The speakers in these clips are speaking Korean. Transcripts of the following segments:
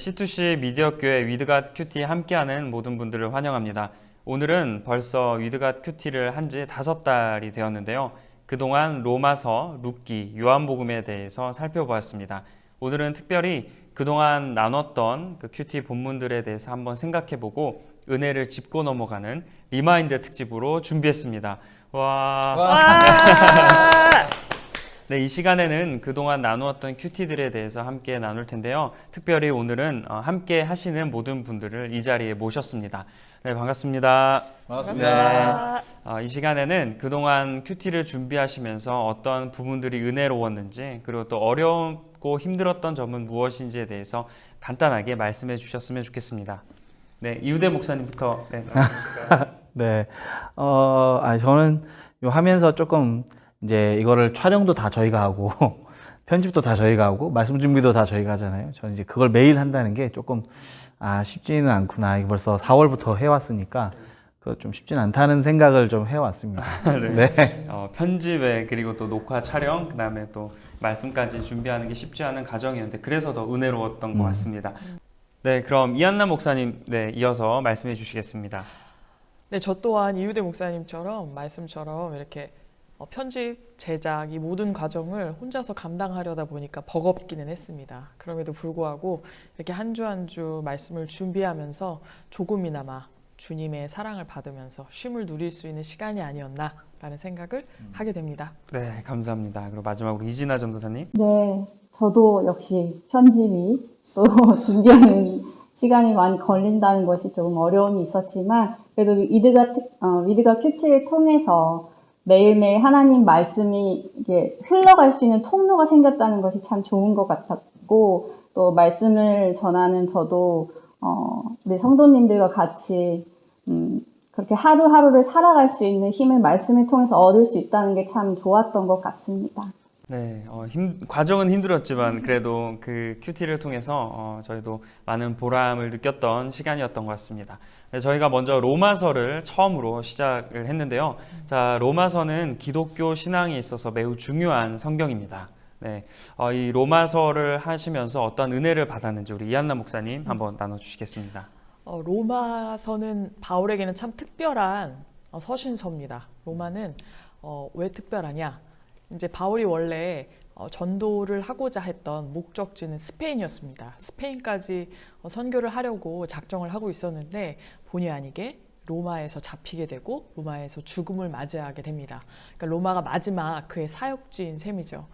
샬롬. 네, C2C 미디어 교회 위드갓 큐티 함께하는 모든 분들을 환영합니다. 오늘은 벌써 위드갓 큐티를 한 지 다섯 달이 되었는데요. 그동안 로마서, 룻기, 요한복음에 대해서 살펴보았습니다. 오늘은 특별히 그동안 나눴던 그 큐티 본문들에 대해서 한번 생각해보고 은혜를 짚고 넘어가는 리마인드 특집으로 준비했습니다. 와. 네, 이 시간에는 그동안 나누었던 큐티들에 대해서 함께 나눌 텐데요. 특별히 오늘은 어, 함께 하시는 모든 분들을 이 자리에 모셨습니다. 네, 반갑습니다. 네. 어, 이 시간에는 그동안 큐티를 준비하시면서 어떤 부분들이 은혜로웠는지 그리고 또 어렵고 힘들었던 점은 무엇인지에 대해서 간단하게 말씀해 주셨으면 좋겠습니다. 네, 이우대 목사님부터 네, 네. 어, 아, 저는 요 하면서 조금 이제 이거를 촬영도 다 저희가 하고 편집도 다 저희가 하고 말씀 준비도 다 저희가 하잖아요. 저는 이제 그걸 매일 한다는 게 조금 아, 쉽지는 않구나. 이거 벌써 4월부터 해왔으니까 그거 좀 쉽지는 않다는 생각을 좀 해왔습니다. 네. 어, 편집에 그리고 또 녹화 촬영 그다음에 또 말씀까지 준비하는 게 쉽지 않은 과정이었는데 그래서 더 은혜로웠던 것 같습니다. 네, 그럼 이한나 목사님 네 이어서 말씀해 주시겠습니다. 네, 저 또한 이유대 목사님처럼 말씀처럼 이렇게 어, 편집, 제작 이 모든 과정을 혼자서 감당하려다 보니까 버겁기는 했습니다. 그럼에도 불구하고 이렇게 한 주 한 주 말씀을 준비하면서 조금이나마 주님의 사랑을 받으면서 쉼을 누릴 수 있는 시간이 아니었나라는 생각을 하게 됩니다. 네, 감사합니다. 그리고 마지막으로 이진아 전도사님. 네, 저도 역시 편집이 또 준비하는 시간이 많이 걸린다는 것이 조금 어려움이 있었지만 그래도 위드가 특- 어, 위드가 큐티를 통해서 매일매일 하나님 말씀이 이게 흘러갈 수 있는 통로가 생겼다는 것이 참 좋은 것 같았고 또 말씀을 전하는 저도 어, 우리 성도님들과 같이 음, 그렇게 하루하루를 살아갈 수 있는 힘을 말씀을 통해서 얻을 수 있다는 게 참 좋았던 것 같습니다. 네, 어, 힘, 과정은 힘들었지만 그래도 그 큐티를 통해서 어, 저희도 많은 보람을 느꼈던 시간이었던 것 같습니다. 네, 저희가 먼저 로마서를 처음으로 시작을 했는데요. 자, 로마서는 기독교 신앙에 있어서 매우 중요한 성경입니다. 네, 어, 이 로마서를 하시면서 어떤 은혜를 받았는지 우리 이한나 목사님 한번 나눠주시겠습니다. 어, 로마서는 바울에게는 참 특별한 어, 서신서입니다. 로마는 어, 왜 특별하냐? 이제 바울이 원래 어, 전도를 하고자 했던 목적지는 스페인이었습니다. 스페인까지 어, 선교를 하려고 작정을 하고 있었는데 본의 아니게 로마에서 잡히게 되고 로마에서 죽음을 맞이하게 됩니다. 그러니까 로마가 마지막 그의 사역지인 셈이죠.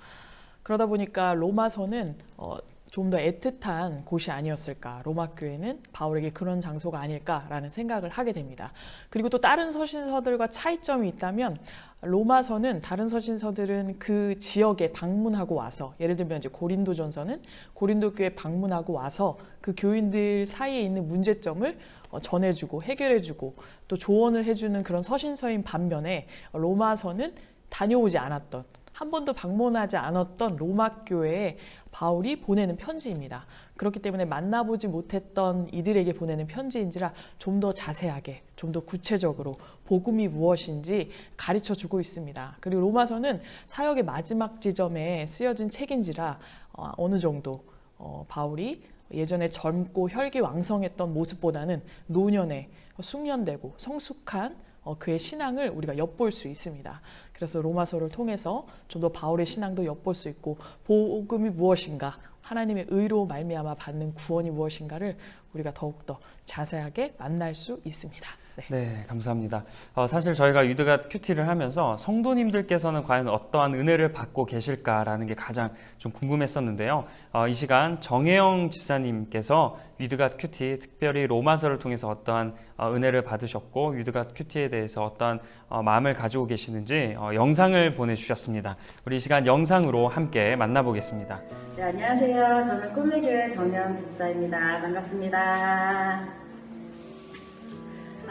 그러다 보니까 로마서는 어, 좀 더 애틋한 곳이 아니었을까. 로마 교회는 바울에게 그런 장소가 아닐까라는 생각을 하게 됩니다. 그리고 또 다른 서신서들과 차이점이 있다면 로마서는 다른 서신서들은 그 지역에 방문하고 와서 예를 들면 이제 고린도전서는 고린도 교회 방문하고 와서 그 교인들 사이에 있는 문제점을 어, 전해주고 해결해주고 또 조언을 해주는 그런 서신서인 반면에 로마서는 다녀오지 않았던 한 번도 방문하지 않았던 로마 교회에 바울이 보내는 편지입니다. 그렇기 때문에 만나보지 못했던 이들에게 보내는 편지인지라 좀 더 자세하게, 좀 더 구체적으로 복음이 무엇인지 가르쳐 주고 있습니다. 그리고 로마서는 사역의 마지막 지점에 쓰여진 책인지라 어, 어느 정도 어, 바울이 예전에 젊고 혈기왕성했던 모습보다는 노년에 숙련되고 성숙한 어, 그의 신앙을 우리가 엿볼 수 있습니다. 그래서 로마서를 통해서 좀 더 바울의 신앙도 엿볼 수 있고 복음이 무엇인가 하나님의 의로 말미암아 받는 구원이 무엇인가를 우리가 더욱더 자세하게 만날 수 있습니다. 네. 네, 감사합니다. 어, 사실 저희가 위드갓 큐티를 하면서 성도님들께서는 과연 어떠한 은혜를 받고 계실까라는 게 가장 좀 궁금했었는데요. 어, 이 시간 정혜영 지사님께서 위드갓 큐티, 특별히 로마서를 통해서 어떠한 어, 은혜를 받으셨고 위드갓 큐티에 대해서 어떠한 어, 마음을 가지고 계시는지 어, 영상을 보내주셨습니다. 우리 이 시간 영상으로 함께 만나보겠습니다. 네, 안녕하세요. 저는 꿈의 교회 정현 집사입니다. 반갑습니다.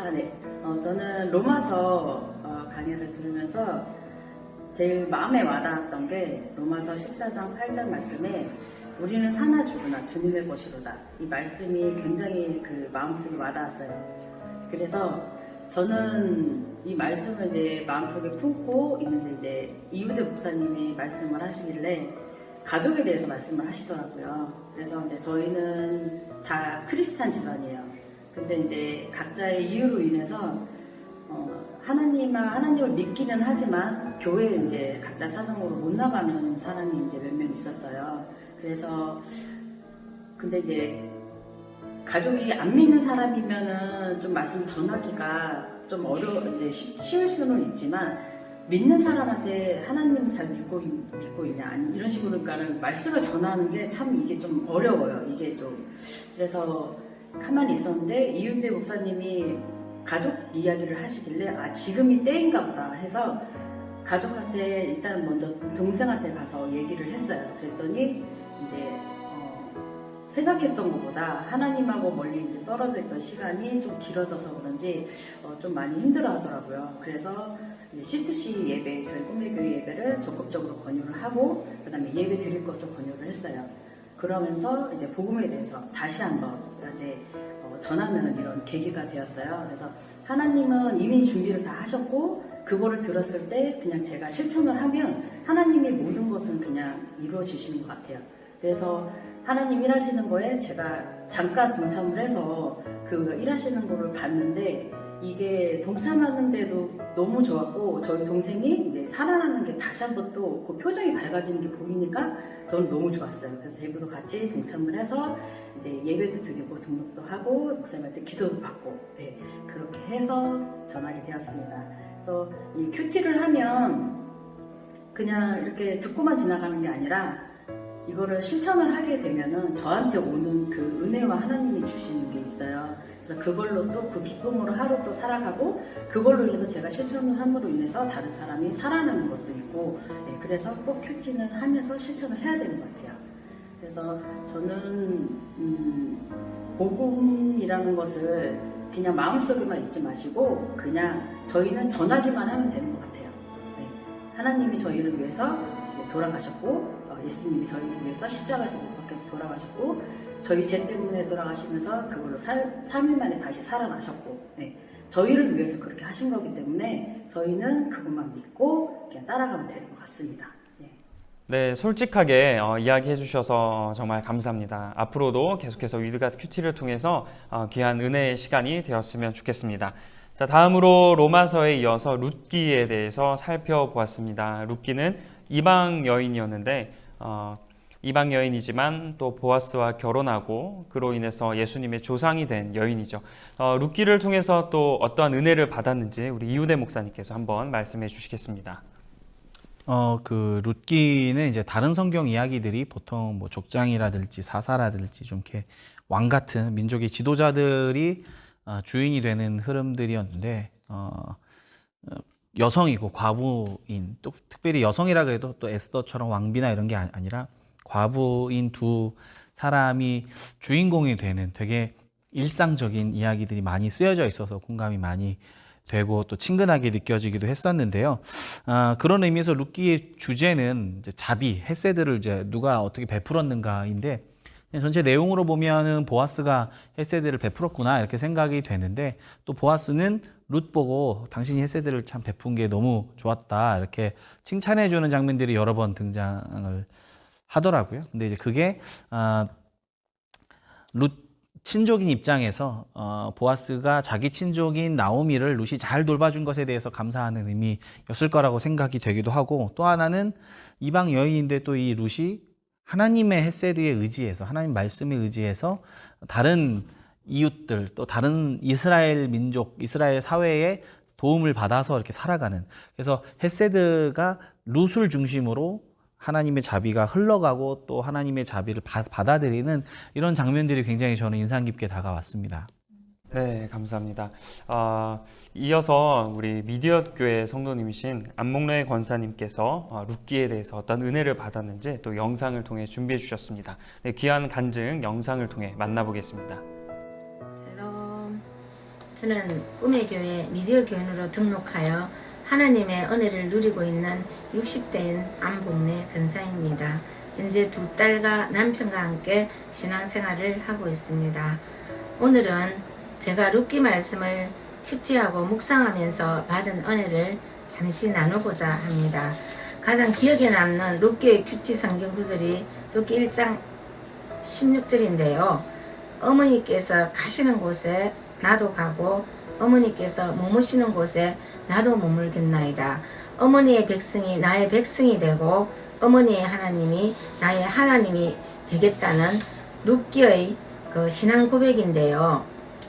아, 네. 어, 저는 로마서 어, 강의를 들으면서 제일 마음에 와닿았던 게 로마서 14장 8절 말씀에 우리는 사나 죽으나 주님의 것이로다. 이 말씀이 굉장히 그 마음속에 와닿았어요. 그래서 저는 이 말씀을 이제 마음속에 품고 있는데 이제 이우대 목사님이 말씀을 하시길래 가족에 대해서 말씀을 하시더라고요. 그래서 이제 저희는 다 크리스찬 집안이에요. 근데 이제 각자의 이유로 인해서 어, 하나님아 하나님을 믿기는 하지만 교회에 이제 각자 사정으로 못 나가는 사람이 이제 몇 명 있었어요. 그래서 근데 이제 가족이 안 믿는 사람이면은 좀 말씀 전하기가 좀 어려 이제 쉽- 쉬울 수는 있지만 믿는 사람한테 하나님 잘 믿고 있- 믿고 있냐 아니 이런 식으로 그러니까는 말씀을 전하는 게 참 이게 좀 어려워요. 이게 좀 그래서 가만히 있었는데 이윤대 목사님이 가족 이야기를 하시길래 아 지금이 때인가 보다 해서 가족한테 일단 먼저 동생한테 가서 얘기를 했어요. 그랬더니 이제 어, 생각했던 것보다 하나님하고 멀리 이제 떨어져 있던 시간이 좀 길어져서 그런지 어, 좀 많이 힘들어하더라고요. 그래서 이제 C2C 예배 저희 꿈의교회 예배를 적극적으로 권유를 하고 그다음에 예배 드릴 것을 권유를 했어요. 그러면서 이제 복음에 대해서 다시 한번 이제 어, 전하는 이런 계기가 되었어요. 그래서 하나님은 이미 준비를 다 하셨고 그거를 들었을 때 그냥 제가 실천을 하면 하나님의 모든 것은 그냥 이루어지시는 것 같아요. 그래서 하나님 일하시는 거에 제가 잠깐 동참을 해서 그 일하시는 거를 봤는데 이게 동참하는데도 너무 좋았고 저희 동생이 이제 살아나는 게 다시 한 번 또 그 표정이 밝아지는 게 보이니까 저는 너무 좋았어요. 그래서 제부도 같이 동참을 해서 이제 예배도 드리고 등록도 하고 목사님한테 기도도 받고 네, 그렇게 해서 전하게 되었습니다. 그래서 이 큐티를 하면 그냥 이렇게 듣고만 지나가는 게 아니라 이거를 실천을 하게 되면은 저한테 오는 그 은혜와 하나님이 주시는 게 있어요. 그래서 그걸로 또 그 기쁨으로 하루 또 살아가고 그걸로 인해서 제가 실천을 함으로 인해서 다른 사람이 살아나는 것도 있고 예, 그래서 꼭 큐티는 하면서 실천을 해야 되는 것 같아요. 그래서 저는 음, 복음이라는 것을 그냥 마음속에만 잊지 마시고 그냥 저희는 전하기만 하면 되는 것 같아요. 네. 하나님이 저희를 위해서 네, 돌아가셨고 어, 예수님이 저희를 위해서 십자가에서 못 박혀서 돌아가셨고 저희 죄 때문에 돌아가시면서 그걸로 살, 3일 만에 다시 살아나셨고 네. 저희를 위해서 그렇게 하신 거기 때문에 저희는 그것만 믿고 그냥 따라가면 되는 것 같습니다. 네. 네, 솔직하게 어, 이야기해 주셔서 정말 감사합니다. 앞으로도 계속해서 위드갓 큐티를 통해서 어, 귀한 은혜의 시간이 되었으면 좋겠습니다. 자, 다음으로 로마서에 이어서 룻기에 대해서 살펴보았습니다. 룻기는 이방 여인이었는데 어, 이방 여인이지만 또 보아스와 결혼하고 그로 인해서 예수님의 조상이 된 여인이죠. 어, 룻기를 통해서 또 어떠한 은혜를 받았는지 우리 이우대 목사님께서 한번 말씀해 주시겠습니다. 어, 그 룻기는 이제 다른 성경 이야기들이 보통 뭐 족장이라든지 사사라든지 좀 이렇게 왕 같은 민족의 지도자들이 어, 주인이 되는 흐름들이었는데 어, 어, 여성이고 과부인 또 특별히 여성이라 그래도 또 에스더처럼 왕비나 이런 게 아- 아니라 과부인 두 사람이 주인공이 되는 되게 일상적인 이야기들이 많이 쓰여져 있어서 공감이 많이 되고 또 친근하게 느껴지기도 했었는데요. 아, 그런 의미에서 룻기의 주제는 자비, 햇세드를 이제 누가 어떻게 베풀었는가인데 전체 내용으로 보면은 보아스가 햇세드를 베풀었구나 이렇게 생각이 되는데 또 보아스는 룻 보고 당신이 햇세드를 참 베푼 게 너무 좋았다 이렇게 칭찬해 주는 장면들이 여러 번 등장을 하더라고요. 근데 이제 그게 아, 룻 친족인 입장에서 어, 보아스가 자기 친족인 나오미를 룻이 잘 돌봐준 것에 대해서 감사하는 의미였을 거라고 생각이 되기도 하고 또 하나는 이방 여인인데 또 이 룻이 하나님의 헤세드에 의지해서 하나님 말씀에 의지해서 다른 이웃들 또 다른 이스라엘 민족 이스라엘 사회에 도움을 받아서 이렇게 살아가는 그래서 헤세드가 룻을 중심으로 하나님의 자비가 흘러가고 또 하나님의 자비를 받- 받아들이는 이런 장면들이 굉장히 저는 인상 깊게 다가왔습니다. 네, 감사합니다. 아, 이어서 우리 미디어 교회 성도님이신 안목래 권사님께서 어, 룻기에 대해서 어떤 은혜를 받았는지 또 영상을 통해 준비해 주셨습니다. 네, 귀한 간증 영상을 통해 만나보겠습니다. 저는 꿈의 교회 미디어 교인으로 등록하여 하나님의 은혜를 누리고 있는 60대인 안복래 근사입니다. 현재 두 딸과 남편과 함께 신앙생활을 하고 있습니다. 오늘은 제가 룻기 말씀을 큐티하고 묵상하면서 받은 은혜를 잠시 나누고자 합니다. 가장 기억에 남는 룻기의 큐티 성경 구절이 룻기 1장 16절인데요. 어머니께서 가시는 곳에 나도 가고 어머니께서 머무시는 곳에 나도 머물겠나이다. 어머니의 백성이 나의 백성이 되고 어머니의 하나님이 나의 하나님이 되겠다는 룻기의 그 신앙 고백인데요.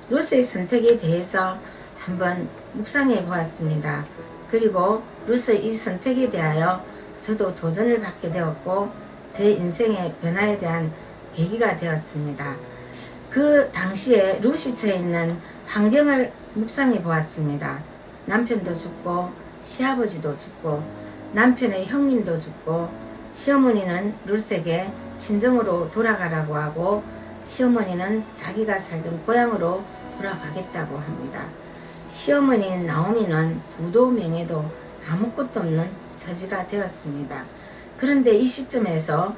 루스의 선택에 대해서 한번 묵상해 보았습니다. 그리고 루스의 이 선택에 대하여 저도 도전을 받게 되었고 제 인생의 변화에 대한 계기가 되었습니다. 그 당시에 루시 처해 있는 환경을 묵상해 보았습니다. 남편도 죽고 시아버지도 죽고 남편의 형님도 죽고 시어머니는 룰스에게 친정으로 돌아가라고 하고 시어머니는 자기가 살던 고향으로 돌아가겠다고 합니다. 시어머니 나오미는 부도 명예도 아무것도 없는 처지가 되었습니다. 그런데 이 시점에서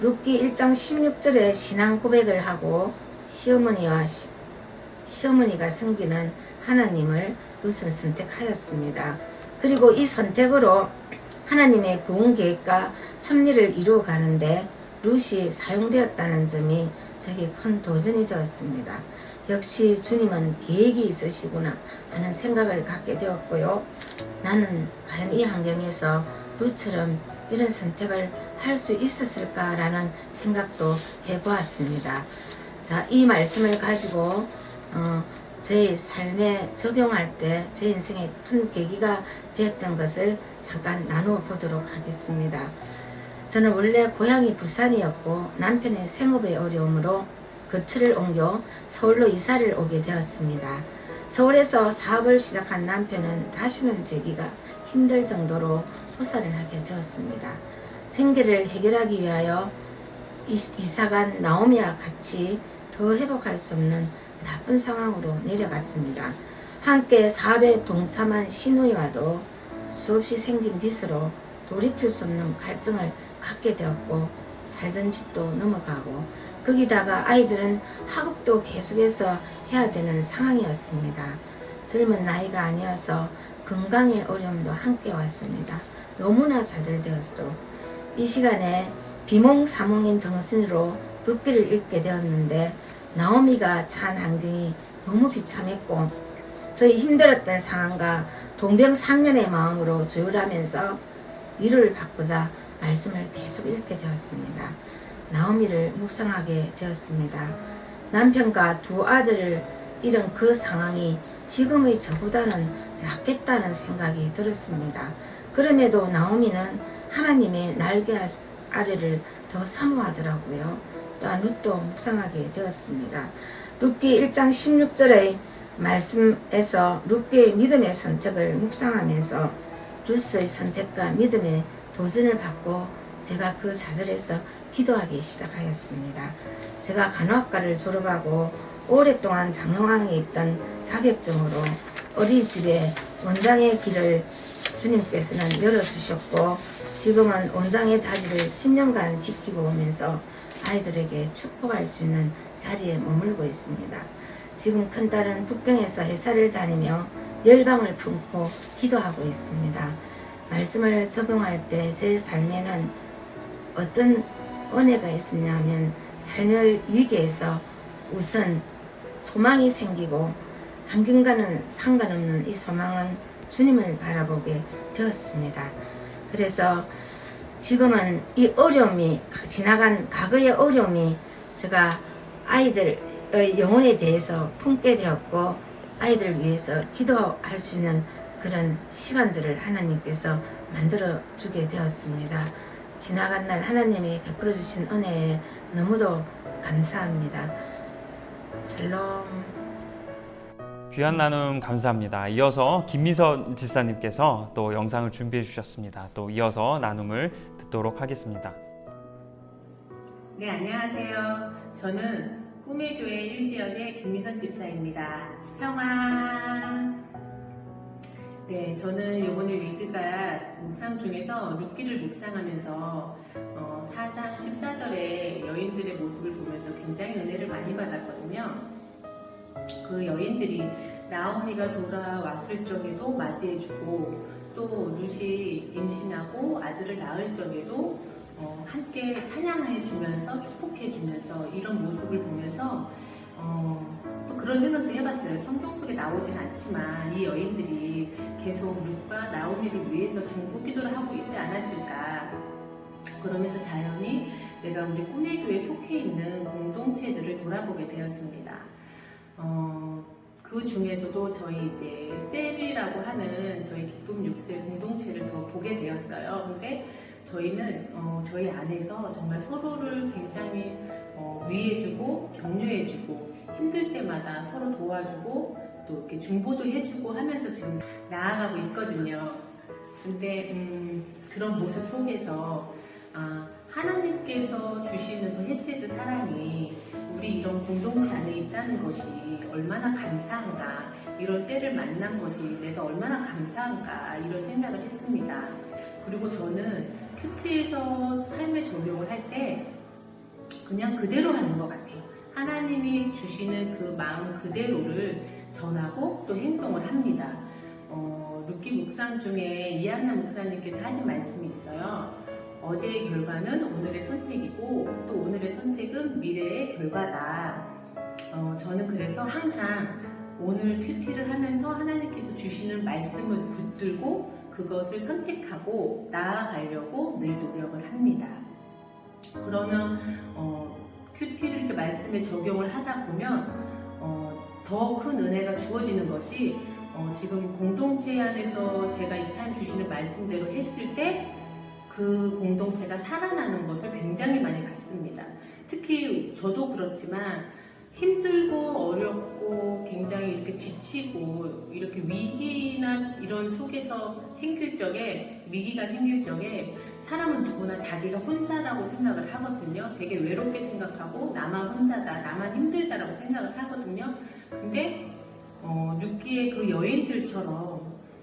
룻기 1장 16절에 신앙 고백을 하고 시어머니와 시, 시어머니가 섬기는 하나님을 룻은 선택하였습니다. 그리고 이 선택으로 하나님의 구원 계획과 섭리를 이루어 가는데 룻이 사용되었다는 점이 저에게 큰 도전이 되었습니다. 역시 주님은 계획이 있으시구나 하는 생각을 갖게 되었고요. 나는 과연 이 환경에서 룻처럼 이런 선택을 할 수 있었을까라는 생각도 해보았습니다. 자, 이 말씀을 가지고 어, 제 삶에 적용할 때 제 인생에 큰 계기가 되었던 것을 잠깐 나누어 보도록 하겠습니다. 저는 원래 고향이 부산이었고 남편의 생업의 어려움으로 거처를 옮겨 서울로 이사를 오게 되었습니다. 서울에서 사업을 시작한 남편은 다시는 재기가 힘들 정도로 후사를 하게 되었습니다. 생계를 해결하기 위하여 이- 이사간 나오미와 같이 더 회복할 수 없는 나쁜 상황으로 내려갔습니다. 함께 사업에 동참한 시누이와도 수없이 생긴 빚으로 돌이킬 수 없는 갈증을 갖게 되었고 살던 집도 넘어가고 거기다가 아이들은 학업도 계속해서 해야 되는 상황이었습니다. 젊은 나이가 아니어서 건강의 어려움도 함께 왔습니다. 너무나 좌절되었도 이 시간에 비몽사몽인 정신으로 룻기를 읽게 되었는데 나오미가 처한 환경이 너무 비참했고 저희 힘들었던 상황과 동병상련의 마음으로 조율하면서 위로를 받고자 말씀을 계속 읽게 되었습니다. 나오미를 묵상하게 되었습니다. 남편과 두 아들을 잃은 그 상황이 지금의 저보다는 낫겠다는 생각이 들었습니다. 그럼에도 나오미는 하나님의 날개 아래를 더 사모하더라고요. 또한 룻도 묵상하게 되었습니다. 룻기 1장 16절의 말씀에서 룻기의 믿음의 선택을 묵상하면서 루스의 선택과 믿음의 도전을 받고 제가 그 좌절에서 기도하기 시작하였습니다. 제가 간호학과를 졸업하고 오랫동안 장롱항에 있던 자격증으로 어린이집에 원장의 길을 주님께서는 열어주셨고 지금은 원장의 자리를 10년간 지키고 오면서 아이들에게 축복할 수 있는 자리에 머물고 있습니다. 지금 큰딸은 북경에서 회사를 다니며 열방을 품고 기도하고 있습니다. 말씀을 적용할 때 제 삶에는 어떤 은혜가 있었냐면 삶의 위기에서 우선 소망이 생기고 환경과는 상관없는 이 소망은 주님을 바라보게 되었습니다. 그래서 지금은 이 어려움이 지나간 과거의 어려움이 제가 아이들의 영혼에 대해서 품게 되었고 아이들을 위해서 기도할 수 있는 그런 시간들을 하나님께서 만들어 주게 되었습니다. 지나간 날 하나님이 베풀어 주신 은혜에 너무도 감사합니다. 살롬. 귀한 나눔 감사합니다. 이어서 김미선 지사님께서 또 영상을 준비해 주셨습니다. 또 이어서 나눔을 듣도록 하겠습니다. 네, 안녕하세요. 저는 꿈의 교회 1지역의 김미선 집사입니다. 평화. 네, 저는 이번에 리드가 묵상 중에서 룻기를 묵상하면서 어, 4장 14절의 여인들의 모습을 보면서 굉장히 은혜를 많이 받았거든요. 그 여인들이 나오미가 돌아왔을 적에도 맞이해주고 또 룻이 임신하고 아들을 낳을 적에도 어, 함께 찬양해 주면서 축복해 주면서 이런 모습을 보면서 어, 또 그런 생각도 해봤어요. 성경 속에 나오진 않지만 이 여인들이 계속 룻과 나오미를 위해서 중보 기도를 하고 있지 않았을까. 그러면서 자연히 내가 우리 꿈의 교회에 속해 있는 공동체들을 돌아보게 되었습니다. 어, 그 중에서도 저희 이제 셀이라고 하는 저희 기쁨 6세 공동체를 더 보게 되었어요. 근데 저희는 어, 저희 안에서 정말 서로를 굉장히 어, 위해주고 격려해주고 힘들 때마다 서로 도와주고 또 이렇게 중보도 해주고 하면서 지금 나아가고 있거든요. 근데 음, 그런 모습 속에서 아, 하나님께서 주시는 그 헬세드 사랑이 우리 이런 공동체 안에 있다는 것이 얼마나 감사한가 이런 때를 만난 것이 내가 얼마나 감사한가 이런 생각을 했습니다. 그리고 저는 큐티에서 삶의 적용을 할 때 그냥 그대로 하는 것 같아요. 하나님이 주시는 그 마음 그대로를 전하고 또 행동을 합니다. 어, 루키 묵상 중에 이한나 목사님께서 하신 말씀이 있어요. 어제의 결과는 오늘의 선택이고 또 오늘의 선택은 미래의 결과다. 어, 저는 그래서 항상 오늘 큐티를 하면서 하나님께서 주시는 말씀을 붙들고 그것을 선택하고 나아가려고 늘 노력을 합니다. 그러면 어, 큐티를 이렇게 말씀에 적용을 하다 보면 어, 더 큰 은혜가 주어지는 것이 어, 지금 공동체 안에서 제가 이 타임 주시는 말씀대로 했을 때 그 공동체가 살아나는 것을 굉장히 많이 봤습니다. 특히 저도 그렇지만 힘들고 어렵고 굉장히 이렇게 지치고 이렇게 위기나 이런 속에서 생길 적에 위기가 생길 적에 사람은 누구나 자기가 혼자라고 생각을 하거든요. 되게 외롭게 생각하고 나만 혼자다, 나만 힘들다라고 생각을 하거든요. 근데 어, 룻기의 그 여인들처럼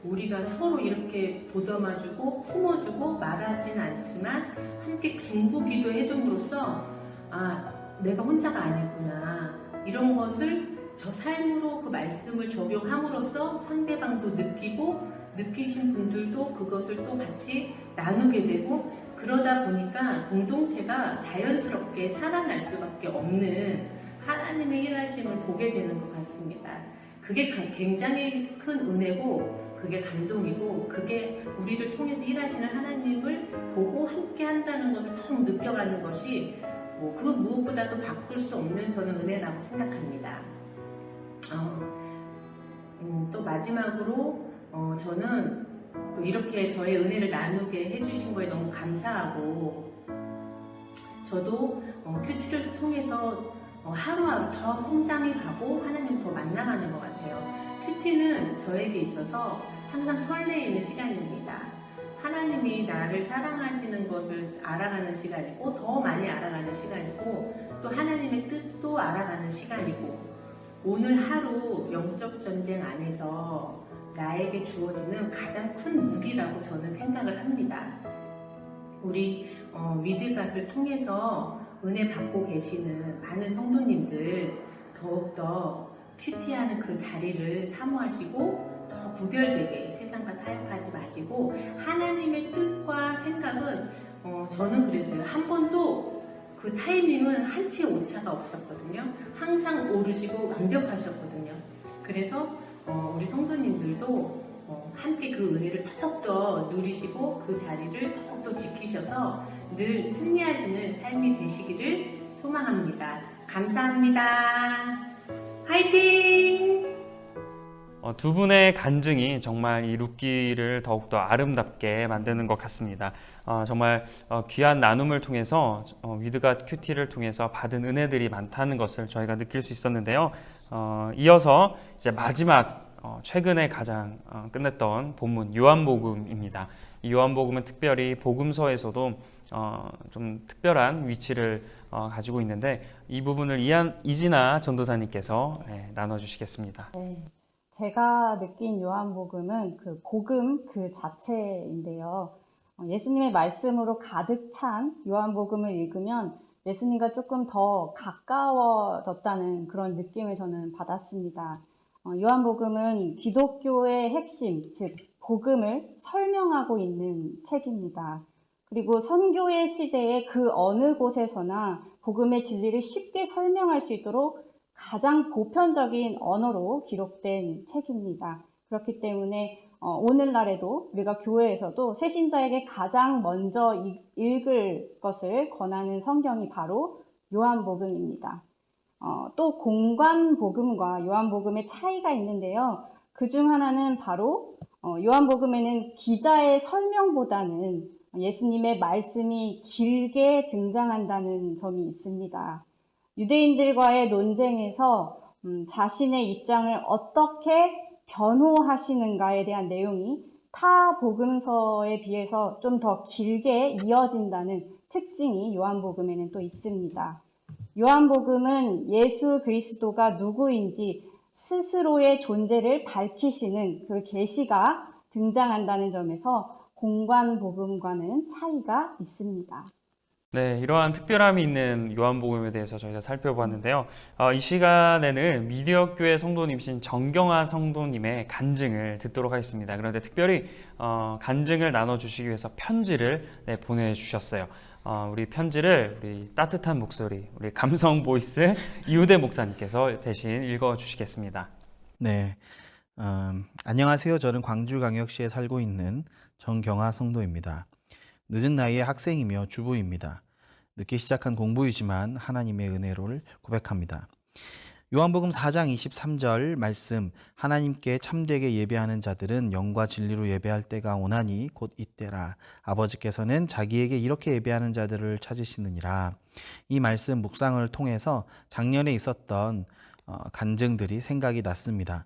우리가 서로 이렇게 보듬어주고 품어주고 말하진 않지만 함께 중보기도 해줌으로써 아 내가 혼자가 아니구나 이런 것을 저 삶으로 그 말씀을 적용함으로써 상대방도 느끼고 느끼신 분들도 그것을 또 같이 나누게 되고 그러다 보니까 공동체가 자연스럽게 살아날 수밖에 없는 하나님의 일하심을 보게 되는 것 같습니다. 그게 가- 굉장히 큰 은혜고 그게 감동이고 그게 우리를 통해서 일하시는 하나님을 보고 함께 한다는 것을 더 느껴가는 것이 뭐 그 무엇보다도 바꿀 수 없는 저는 은혜라고 생각합니다. 어, 음, 또 마지막으로 어, 저는 또 이렇게 저의 은혜를 나누게 해주신 거에 너무 감사하고 저도 어, 큐티를 통해서 어, 하루하루 더 성장해 가고 하나님 더 만나가는 것 같아요. 큐티는 저에게 있어서 항상 설레이는 시간입니다. 하나님이 나를 사랑하시는 것을 알아가는 시간이고 더 많이 알아가는 시간이고 또 하나님의 뜻도 알아가는 시간이고 오늘 하루 영적 전쟁 안에서 나에게 주어지는 가장 큰 무기라고 저는 생각을 합니다. 우리 어, 위드갓을 통해서 은혜 받고 계시는 많은 성도님들 더욱더 큐티하는 그 자리를 사모하시고 더 구별되게 세상과 타협하지 마시고 하나님의 뜻과 생각은 어, 저는 그랬어요. 한 번도 그 타이밍은 한치 오차가 없었거든요. 항상 오르시고 완벽하셨거든요. 그래서 어, 우리 성도님들도 어, 함께 그 은혜를 더욱더 누리시고 그 자리를 더욱더 지키셔서 늘 승리하시는 삶이 되시기를 소망합니다. 감사합니다. 화이팅! 어, 두 분의 간증이 정말 이 룻기를 더욱더 아름답게 만드는 것 같습니다. 어, 정말 어, 귀한 나눔을 통해서 어, 위드갓 큐티를 통해서 받은 은혜들이 많다는 것을 저희가 느낄 수 있었는데요. 어, 이어서 이제 마지막 어, 최근에 가장 어, 끝냈던 본문 요한복음입니다. 이 요한복음은 특별히 복음서에서도 어, 좀 특별한 위치를 어, 가지고 있는데 이 부분을 이한, 이진아 전도사님께서 예, 나눠주시겠습니다. 네. 제가 느낀 요한복음은 그 복음 그 자체인데요. 어, 예수님의 말씀으로 가득 찬 요한복음을 읽으면 예수님과 조금 더 가까워졌다는 그런 느낌을 저는 받았습니다. 어, 요한복음은 기독교의 핵심, 즉 복음을 설명하고 있는 책입니다. 그리고 선교의 시대에 그 어느 곳에서나 복음의 진리를 쉽게 설명할 수 있도록 가장 보편적인 언어로 기록된 책입니다. 그렇기 때문에 어, 오늘날에도 우리가 교회에서도 새신자에게 가장 먼저 이- 읽을 것을 권하는 성경이 바로 요한복음입니다. 어, 또 공관복음과 요한복음의 차이가 있는데요. 그 중 하나는 바로 어, 요한복음에는 기자의 설명보다는 예수님의 말씀이 길게 등장한다는 점이 있습니다. 유대인들과의 논쟁에서 음, 자신의 입장을 어떻게 변호하시는가에 대한 내용이 타 복음서에 비해서 좀 더 길게 이어진다는 특징이 요한복음에는 또 있습니다. 요한복음은 예수 그리스도가 누구인지 스스로의 존재를 밝히시는 그 계시가 등장한다는 점에서 공관 복음과는 차이가 있습니다. 네, 이러한 특별함이 있는 요한복음에 대해서 저희가 살펴보았는데요. 어, 이 시간에는 미디어교회 성도님이신 정경화 성도님의 간증을 듣도록 하겠습니다. 그런데 특별히 어, 간증을 나눠주시기 위해서 편지를 네, 보내주셨어요. 어, 우리 편지를 우리 따뜻한 목소리, 우리 감성 보이스 이우대 목사님께서 대신 읽어주시겠습니다. 네. 음, 안녕하세요. 저는 광주광역시에 살고 있는 정경화 성도입니다. 늦은 나이에 학생이며 주부입니다. 늦게 시작한 공부이지만 하나님의 은혜를 고백합니다. 요한복음 4장 23절 말씀 하나님께 참되게 예배하는 자들은 영과 진리로 예배할 때가 오나니 곧 이때라 아버지께서는 자기에게 이렇게 예배하는 자들을 찾으시느니라 이 말씀 묵상을 통해서 작년에 있었던 어, 간증들이 생각이 났습니다.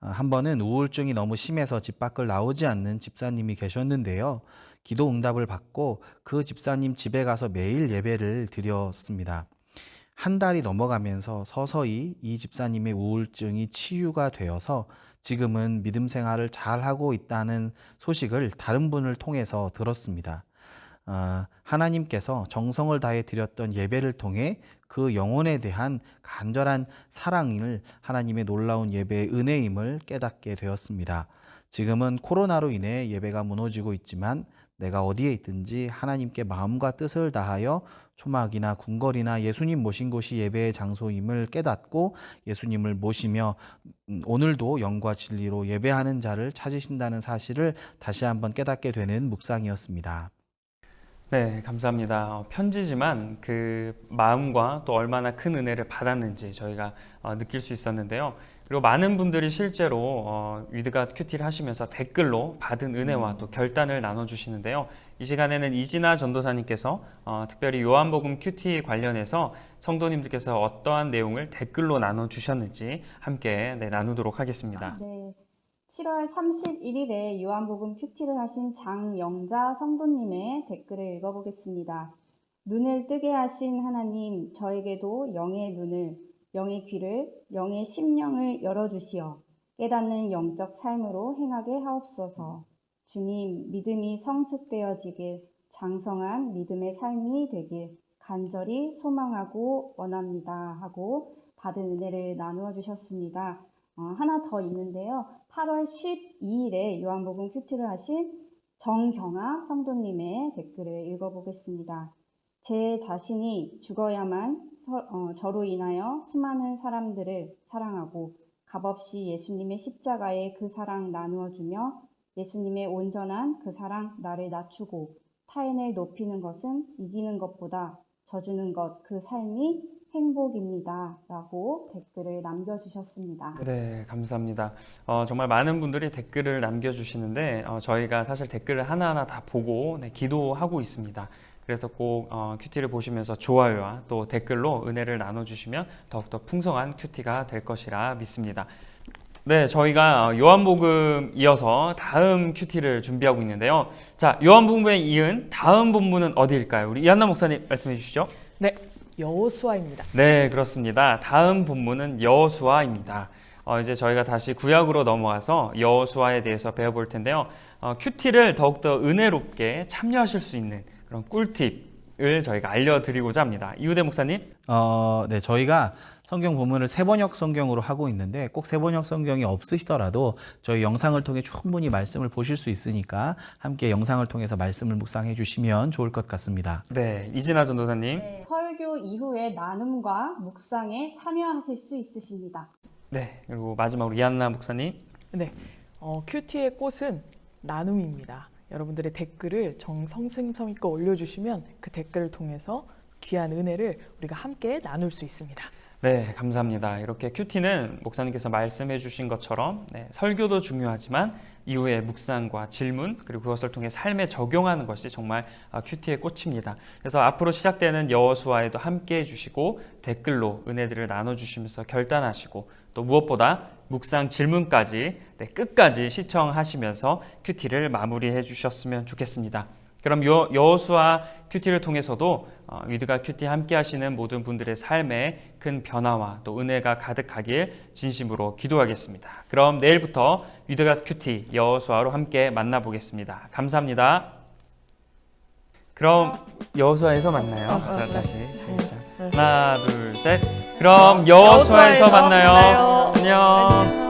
어, 한 번은 우울증이 너무 심해서 집 밖을 나오지 않는 집사님이 계셨는데요. 기도 응답을 받고 그 집사님 집에 가서 매일 예배를 드렸습니다. 한 달이 넘어가면서 서서히 이 집사님의 우울증이 치유가 되어서 지금은 믿음 생활을 잘 하고 있다는 소식을 다른 분을 통해서 들었습니다. 아, 하나님께서 정성을 다해 드렸던 예배를 통해 그 영혼에 대한 간절한 사랑을 하나님의 놀라운 예배의 은혜임을 깨닫게 되었습니다. 지금은 코로나로 인해 예배가 무너지고 있지만 내가 어디에 있든지 하나님께 마음과 뜻을 다하여 초막이나 궁궐이나 예수님 모신 곳이 예배의 장소임을 깨닫고 예수님을 모시며 음, 오늘도 영과 진리로 예배하는 자를 찾으신다는 사실을 다시 한번 깨닫게 되는 묵상이었습니다. 네, 감사합니다. 어, 편지지만 그 마음과 또 얼마나 큰 은혜를 받았는지 저희가 어, 느낄 수 있었는데요. 그리고 많은 분들이 실제로 어, 위드가 큐티를 하시면서 댓글로 받은 은혜와 또 결단을 나눠주시는데요. 이 시간에는 이진아 전도사님께서 어, 특별히 요한복음 큐티 관련해서 성도님들께서 어떠한 내용을 댓글로 나눠주셨는지 함께 네, 나누도록 하겠습니다. 네. 7월 31일에 요한복음 큐티를 하신 장영자 성도님의 댓글을 읽어보겠습니다. 눈을 뜨게 하신 하나님, 저에게도 영의 눈을, 영의 귀를, 영의 심령을 열어주시어 깨닫는 영적 삶으로 행하게 하옵소서. 주님, 믿음이 성숙되어지길, 장성한 믿음의 삶이 되길 간절히 소망하고 원합니다. 하고 받은 은혜를 나누어 주셨습니다. 어, 하나 더 있는데요. 8월 12일에 요한복음 큐티를 하신 정경아 성도님의 댓글을 읽어보겠습니다. 제 자신이 죽어야만 서- 어, 저로 인하여 수많은 사람들을 사랑하고 값없이 예수님의 십자가에 그 사랑 나누어 주며 예수님의 온전한 그 사랑 나를 낮추고 타인을 높이는 것은 이기는 것보다 져주는 것 그 삶이 행복입니다. 라고 댓글을 남겨주셨습니다. 네, 감사합니다. 어, 정말 많은 분들이 댓글을 남겨주시는데 어, 저희가 사실 댓글을 하나하나 다 보고 네, 기도하고 있습니다. 그래서 꼭 어, 큐티를 보시면서 좋아요와 또 댓글로 은혜를 나눠주시면 더욱더 풍성한 큐티가 될 것이라 믿습니다. 네, 저희가 어, 요한복음 이어서 다음 큐티를 준비하고 있는데요. 자, 요한복음에 이은 다음 본문은 어디일까요? 우리 이한나 목사님 말씀해 주시죠. 네, 여호수아입니다. 네, 그렇습니다. 다음 본문은 여호수아입니다. 어, 이제 저희가 다시 구약으로 넘어가서 여호수아에 대해서 배워볼 텐데요. 어, 큐티를 더욱더 은혜롭게 참여하실 수 있는 그런 꿀팁을 저희가 알려드리고자 합니다. 이우대 목사님. 어, 네, 저희가 성경 본문을 세번역 성경으로 하고 있는데 꼭 세번역 성경이 없으시더라도 저희 영상을 통해 충분히 말씀을 보실 수 있으니까 함께 영상을 통해서 말씀을 묵상해 주시면 좋을 것 같습니다. 네, 이진아 전도사님. 설교 이후에 나눔과 묵상에 참여하실 수 있으십니다. 네, 그리고 마지막으로 이한나 목사님. 네, 어, 큐티의 꽃은 나눔입니다. 여러분들의 댓글을 정성스럽게 올려주시면 그 댓글을 통해서 귀한 은혜를 우리가 함께 나눌 수 있습니다. 네, 감사합니다. 이렇게 큐티는 목사님께서 말씀해 주신 것처럼 네, 설교도 중요하지만 이후에 묵상과 질문 그리고 그것을 통해 삶에 적용하는 것이 정말 아, 큐티의 꽃입니다. 그래서 앞으로 시작되는 여호수아에도 함께 해 주시고 댓글로 은혜들을 나눠 주시면서 결단하시고 또 무엇보다 묵상 질문까지 네, 끝까지 시청하시면서 큐티를 마무리해 주셨으면 좋겠습니다. 그럼 여, 여호수아 큐티를 통해서도 어, 위드가 큐티 함께 하시는 모든 분들의 삶에 큰 변화와 또 은혜가 가득하길 진심으로 기도하겠습니다. 그럼 내일부터 위드가 큐티 여호수아로 함께 만나보겠습니다. 감사합니다. 그럼 여호수아에서 만나요. 자 다시 시작. 하나 둘 셋. 그럼 여호수아에서 만나요. 안녕.